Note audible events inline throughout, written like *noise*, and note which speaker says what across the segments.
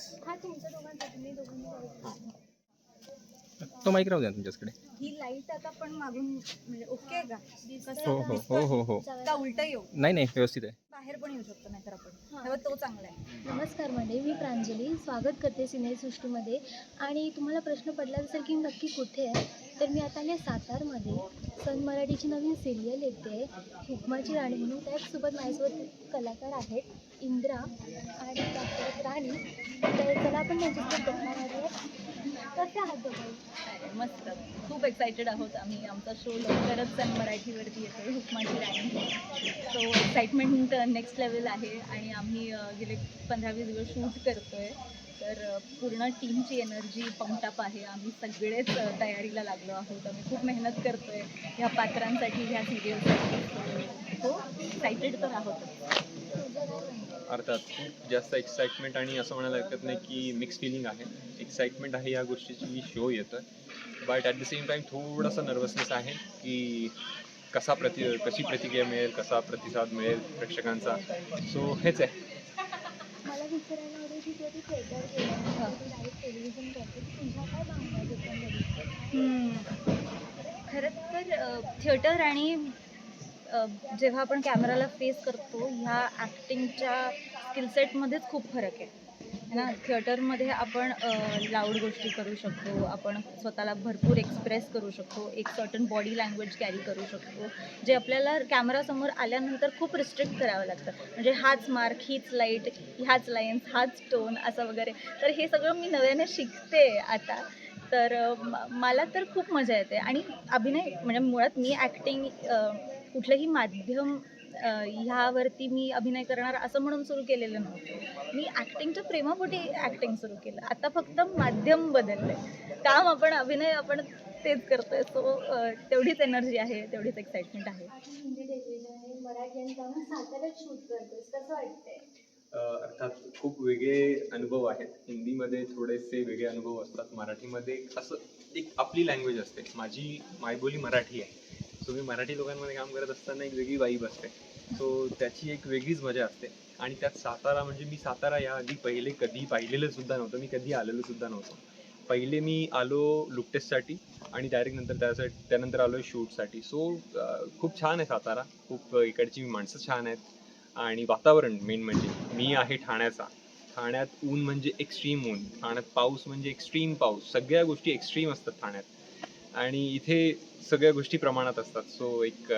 Speaker 1: Yes
Speaker 2: हा तुमच्या दोघांनी.
Speaker 1: तो माईक राहू द्या तुमच्याकडे
Speaker 2: ही लाइट आता पण मागून म्हणजे ओके आहे का?
Speaker 1: हो हो हो हो हो.
Speaker 2: का उलट येऊ.
Speaker 1: नाही नाही व्यवस्थित आहे.
Speaker 2: बाहेर पण येऊ शकतो नाहीतर आपण. तेव्हा तो चांगला आहे.
Speaker 3: नमस्कार मंडळी मी प्रांजली. स्वागत करते सिनेसृष्टीमध्ये आणि तुम्हाला प्रश्न पडला असेल की मी नक्की कुठे आहे तर मी आता आले सातारमध्ये. सन मराठीची नवीन सिरियल येते. हुकमाची राणी म्हणून. त्याचसोबत माझ्यासोबत कलाकार आहेत. इंद्रा आणि त्यासोबत राणी. तर चला आपण त्यांच्यासोबत गप्पा कसे आहात दोघं?
Speaker 4: मस्त. खूप एक्सायटेड आहोत आम्ही. आमचा शो लवकरच सन मराठीवरती येतो हुकमाची राणी. सो एक्साइटमेंट नेक्स्ट लेवल आहे आणि आम्ही गेले पंधरा वीस दिवस शूट करतो आहे तर पूर्ण टीमची एनर्जी पंपटाप आहे. आम्ही सगळेच तयारीला लागलो आहोत. आम्ही खूप मेहनत करतो आहे ह्या पात्रांसाठी ह्या सिरियलसाठी हो एक्सायटेड तर आहोत
Speaker 5: अर्थात खूप जास्त एक्साइटमेंट आणि असं म्हणायला हरकत नाही की मिक्स फिलिंग आहे. एक्साइटमेंट आहे या गोष्टीची की शो येतं. But at the same time थोडासा नर्वसनेस आहे की कसा प्रति कशी प्रतिक्रिया मिळेल कसा प्रतिसाद मिळेल प्रेक्षकांचा. सो हेच आहे.
Speaker 4: खरं तर थिएटर आणि जेव्हा आपण कॅमेराला फेस करतो ह्या ॲक्टिंगच्या स्किलसेटमध्येच खूप फरक आहे. ना? थिएटरमध्ये आपण लाऊड गोष्टी करू शकतो. आपण स्वतःला भरपूर एक्सप्रेस करू शकतो. एक सर्टन बॉडी लँग्वेज कॅरी करू शकतो. जे आपल्याला कॅमेरासमोर आल्यानंतर खूप रिस्ट्रिक्ट करावं लागतं. म्हणजे हाच मार्क हीच लाइट ह्याच लाईन्स हाच टोन असं वगैरे. तर हे सगळं मी नव्याने शिकते आता. तर मला तर खूप मजा येते. आणि अभिनय म्हणजे मुळात मी ॲक्टिंग कुठलंही माध्यम ह्यावरती मी अभिनय करणार असं म्हणून सुरू केलेलं नव्हतं. मी ॲक्टिंगच्या प्रेमापोटी ॲक्टिंग सुरू केलं. आता फक्त माध्यम बदललं काम आपण अभिनय आपण तेच करतोय. सो तेवढीच एनर्जी आहे तेवढीच एक्साइटमेंट आहे.
Speaker 5: अर्थात खूप वेगळे अनुभव आहेत. हिंदीमध्ये थोडेसे वेगळे अनुभव असतात. मराठीमध्ये एक असं एक आपली लँग्वेज असते. माझी मायबोली मराठी आहे. सो मी मराठी लोकांमध्ये काम करत असताना एक वेगळी वाईब असते. सो त्याची एक वेगळीच मजा असते. आणि त्यात सातारा म्हणजे मी सातारा या आधी पहिले कधी पाहिलेलं सुद्धा नव्हतं. मी कधी आलेलो सुद्धा नव्हतो. पहिले मी आलो लुकटेस्टसाठी आणि डायरेक्ट नंतर त्यासाठी त्यानंतर आलो शूटसाठी. सो खूप छान आहे सातारा. खूप इकडची माणसं छान आहेत. आणि वातावरण मेन म्हणजे मी आहे ठाण्याचा. ठाण्यात ऊन म्हणजे एक्स्ट्रीम ऊन. ठाण्यात पाऊस म्हणजे एक्स्ट्रीम पाऊस. सगळ्या गोष्टी एक्स्ट्रीम असतात ठाण्यात. आणि इथे सगळ्या गोष्टी प्रमाणात असतात. सो एक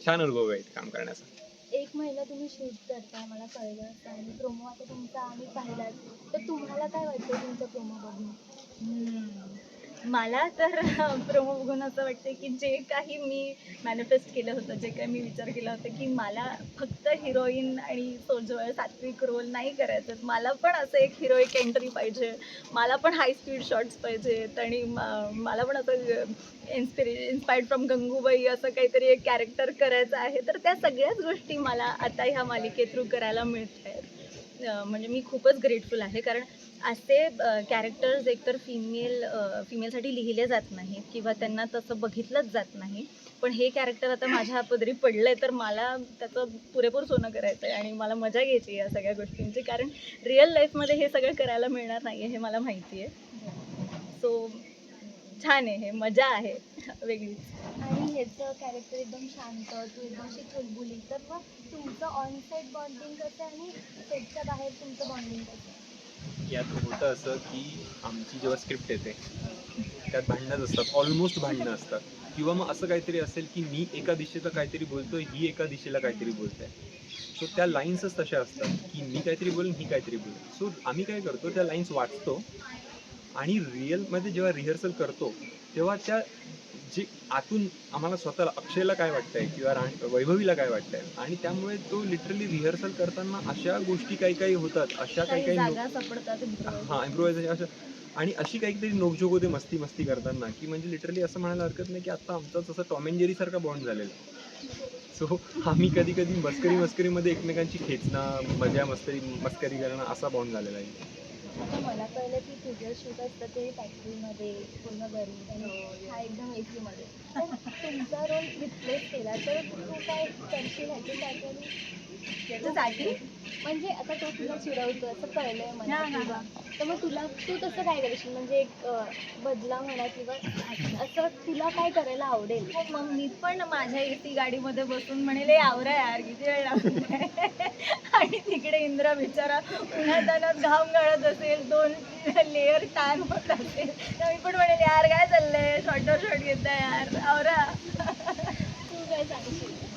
Speaker 5: छान अनुभव आहे काम करण्याचा.
Speaker 3: एक महिना तुम्ही शूट करताय मला कळलं आणि प्रोमो आता तुमचा आम्ही पाहिलाच. तर तुम्हाला काय वाटतं तुमचा प्रोमो बघून?
Speaker 4: हम्म. मला तर प्रोमो बघून असं वाटतं की जे काही मी मॅनिफेस्ट केलं होतं जे काही मी विचार केला होता की मला फक्त हिरोईन आणि सोजवळ सात्विक रोल नाही करायचं मला पण असं एक हिरोईक एंट्री पाहिजे. मला पण हाय स्पीड शॉट्स पाहिजेत आणि मला पण असं इन्स्पिरे इन्स्पायर्ड फ्रॉम गंगूबाई असं काहीतरी एक कॅरेक्टर करायचं आहे. तर त्या सगळ्याच गोष्टी मला आता ह्या मालिके थ्रू करायला मिळत आहेत म्हणजे मी खूपच ग्रेटफुल आहे. कारण असे कॅरेक्टर्स एकतर फिमेल फिमेलसाठी लिहिले जात नाहीत किंवा त्यांना तसं बघितलंच जात नाही. पण हे कॅरेक्टर आता माझ्या पदरी पडलं आहे तर मला त्याचं पुरेपूर सोनं करायचं आहे आणि मला मजा घ्यायची आहे या सगळ्या गोष्टींची. कारण रिअल लाईफमध्ये हे सगळं करायला मिळणार नाही आहे हे मला माहिती आहे सो छान आहे हे मजा आहे. *laughs* वेगळीच.
Speaker 3: ह्याचं कॅरेक्टर एकदम शांत तू एकदम अशी चुलबुली. तर मग तुमचं ऑन सेट बॉन्डिंग कसं आणि सेटच्या बाहेर तुमचं बॉन्डिंग कसं?
Speaker 5: यात होतं असं की आमची जेव्हा स्क्रिप्ट येते त्यात भांडणंच असतात ऑलमोस्ट भांडणं असतात. किंवा मग असं काहीतरी असेल की मी एका दिशेचं काहीतरी बोलतोय ही एका दिशेला काहीतरी बोलते. सो त्या लाईन्सच तशा असतात की मी काहीतरी बोलेन ही काहीतरी बोलेन. सो आम्ही काय करतो त्या लाईन्स वाचतो आणि रिअलमध्ये जेव्हा रिहर्सल करतो तेव्हा त्या जे आतून आम्हाला स्वतःला अक्षयला काय वाटतंय किंवा राण वैभवीला काय वाटतंय? आणि त्यामुळे तो लिटरली रिहर्सल करताना अशा गोष्टी काही काही होतात अशा काही
Speaker 4: काही.
Speaker 5: हा इम्प्रोव्हायझेशन असं आणि अशी काहीतरी नोकझोक होते मस्ती मस्ती करताना की म्हणजे लिटरली असं म्हणायला हरकत नाही की आता आमचा जसं टॉम अँड जेरी सारखा बॉन्ड झालेला सो आम्ही कधी कधी मस्करी मस्करीमध्ये एकमेकांची खेचणं मजा मस्करी मस्करी करणं असा बॉन्ड झालेला आहे.
Speaker 3: आता मला कळलं की तुझं शूट असतं ते फॅक्टरीमध्ये पूर्ण घरी आणि हा एकदम ए सीमध्ये तर तुमचा रोल रिप्लेस केला तर तू काय करशील ह्याच्यासाठी आणि
Speaker 4: याच्यासाठी
Speaker 3: म्हणजे आता तो तुला चिडवतो असं कळलंय मला तर मग तुला तू तसं काय करशील? म्हणजे एक बदला म्हणा किंवा असं तुला काय करायला आवडेल?
Speaker 4: मग मी पण माझ्या एसी गाडीमध्ये बसून म्हणेल "ए, आवरा यार किती वेळ लागतोय?" *laughs* आणि तिकडे इंद्रा बिचारा उन्हात आणत घाम गाळत असेल दोन लेअर टॅन होत असेल. तर मी पण म्हणेल यार काय चाललंय? शॉर्टर शॉर्ट घेताय यार. आवरा.
Speaker 3: तू काय सांगशील?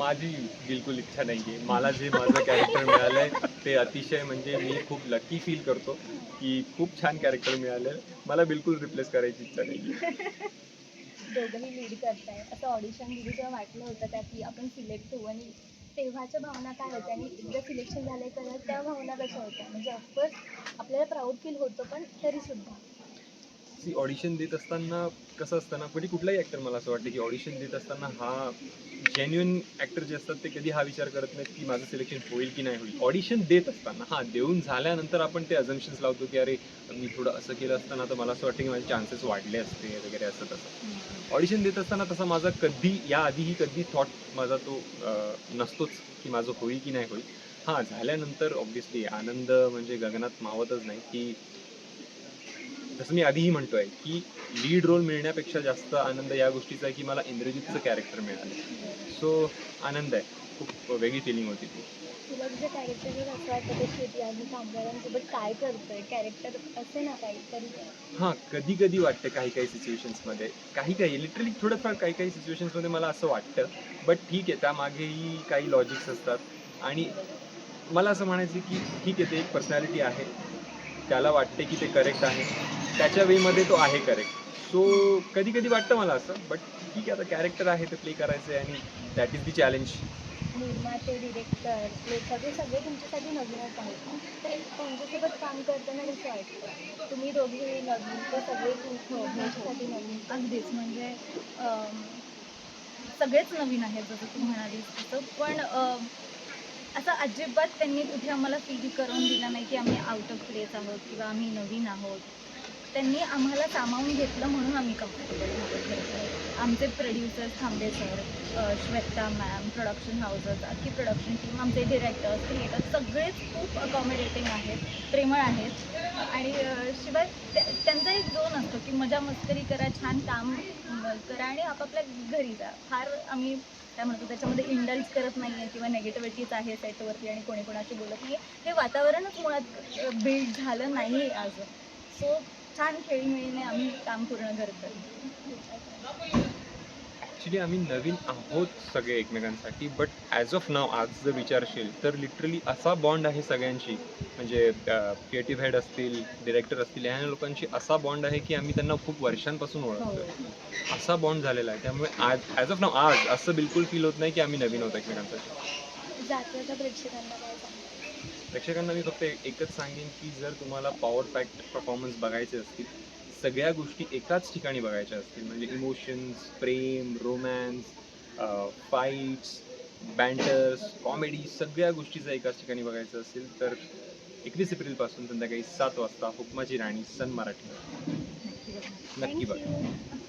Speaker 5: माझी बिलकुल इच्छा नाही आहे मला जे माझं कॅरेक्टर मिळालंय ते अतिशय म्हणजे मी खूप लकी फील करतो की खूप छान कॅरेक्टर मिळालंय. मला बिलकुल रिप्लेस करायची इच्छा नाही
Speaker 3: दोघंही लीड करताय असं ऑडिशन दिली तेव्हा वाटलं होतं का की आपण सिलेक्ट होऊ आणि तेव्हाच्या भावना काय होत्या आणि एकदा सिलेक्शन झालं तर त्या भावना कशा होत्या? म्हणजे ऑफकोर्स आपल्याला प्राऊड फील होतं पण तरीसुद्धा.
Speaker 5: सी ऑडिशन देत असताना कसं असतं ना कधी कुठलाही ॲक्टर मला असं वाटतं की ऑडिशन देत असताना हा जेन्युन ॲक्टर जे असतात ते कधी हा विचार करत नाहीत की माझं सिलेक्शन होईल की नाही होईल. ऑडिशन देत असताना हां देऊन झाल्यानंतर आपण ते अजम्पन्स लावतो की अरे मी थोडं असं केलं असताना तर मला असं वाटतं की माझे चान्सेस वाढले असते वगैरे असं तसं. ऑडिशन देत असताना तसा माझा कधी याआधीही कधी थॉट माझा तो नसतोच की माझं होईल की नाही होईल. हां झाल्यानंतर ऑब्व्हियसली आनंद म्हणजे गगनात मावतच नाही की जसं मी आधीही म्हणतोय की लीड रोल मिळण्यापेक्षा जास्त आनंद या गोष्टीचा आहे की मला इंद्रजितचं कॅरेक्टर मिळालं. सो आनंद आहे. खूप वेगळी फिलिंग होती ती.
Speaker 3: तुला तुझ्या कॅरेक्टरवर असं वाटतं की शेती आम्ही कामगारांसोबत काय करतोय? कॅरेक्टर असे ना काहीतरी
Speaker 5: हां कधी कधी वाटतं काही काही सिच्युएशन्समध्ये काही काही लिटरली थोडंफार काही काही सिच्युएशन्समध्ये मला असं वाटतं. बट ठीक आहे त्यामागेही काही लॉजिक्स असतात. आणि मला असं म्हणायचं की ठीक आहे ते एक पर्सनॅलिटी आहे. त्याला वाटते की ते करेक्ट आहे. त्याच्या वेमध्ये तो आहे करेक्ट सो कधी कधी वाटतं मला असं बट ठीक आहे आता कॅरेक्टर आहे ते प्ले करायचं आहे आणि दॅट इज दी चॅलेंज
Speaker 3: निर्माते डिरेक्टर लेखक हे सगळे तुमच्यासाठी नवीनच आहेत. तर त्यांच्यासोबत काम करताना कसं वाटतं? तुम्ही दोघे नवीन ते सगळे तुमच्यासाठी नवीन.
Speaker 4: अगदीच म्हणजे सगळेच नवीन आहेत जसं तू म्हणालीस तसं. पण असं अजिबात त्यांनी कुठे आम्हाला फील करून दिलं नाही की आम्ही आउट ऑफ प्लेस आहोत किंवा आम्ही नवीन आहोत. त्यांनी आम्हाला सामावून घेतलं म्हणून आम्ही कम्फर्टेबल झालो आमचे producers Thambe sir Shweta ma'am production houses अख्खी प्रोडक्शन टीम आमचे डिरेक्टर्स क्रिएटर्स सगळेच खूप अकॉमोडेटिंग आहेत प्रेमळ आहेत. आणि शिवाय त्या- त्यांचा एक की मजा मस्करी करा छान काम करा आणि आपापल्या घरी जा. फार आम्ही काय म्हणतो त्याच्यामध्ये इंडल्ज करत नाही आहे किंवा नेगेटिव्हिटीच आहे सेटवरती आणि कोणी कोणाशी बोलत नाही हे वातावरणच मुळात बिल्ड झालं नाही आज. सो छान खेळीमेळीने आम्ही काम पूर्ण करतो
Speaker 5: ॲक्च्युली आम्ही नवीन आहोत सगळे एकमेकांसाठी बट ॲज ऑफ नाव आज जर विचारशील तर लिटरली असा बॉन्ड आहे सगळ्यांशी. म्हणजे क्रिएटिव्ह हेड असतील डिरेक्टर असतील ह्या लोकांशी असा बॉन्ड आहे की आम्ही त्यांना खूप वर्षांपासून ओळखतो असा बॉन्ड झालेला आहे. त्यामुळे आज ॲज ऑफ नाव आज असं बिलकुल फील होत नाही की आम्ही नवीन आहोत एकमेकांसाठी.
Speaker 3: प्रेक्षकांना
Speaker 5: मी फक्त एक- एकच सांगेन की जर तुम्हाला पॉवर पॅक्ड परफॉर्मन्स बघायचे असतील सगळ्या गोष्टी एकाच ठिकाणी बघायच्या असतील. म्हणजे इमोशन्स प्रेम रोमॅन्स फाईट्स बँटर्स कॉमेडी सगळ्या गोष्टी जर एकाच ठिकाणी बघायचं असेल तर एकवीस एप्रिलपासून संध्याकाळी सात वाजता हुकमाची राणी सन मराठी. नक्की बघा.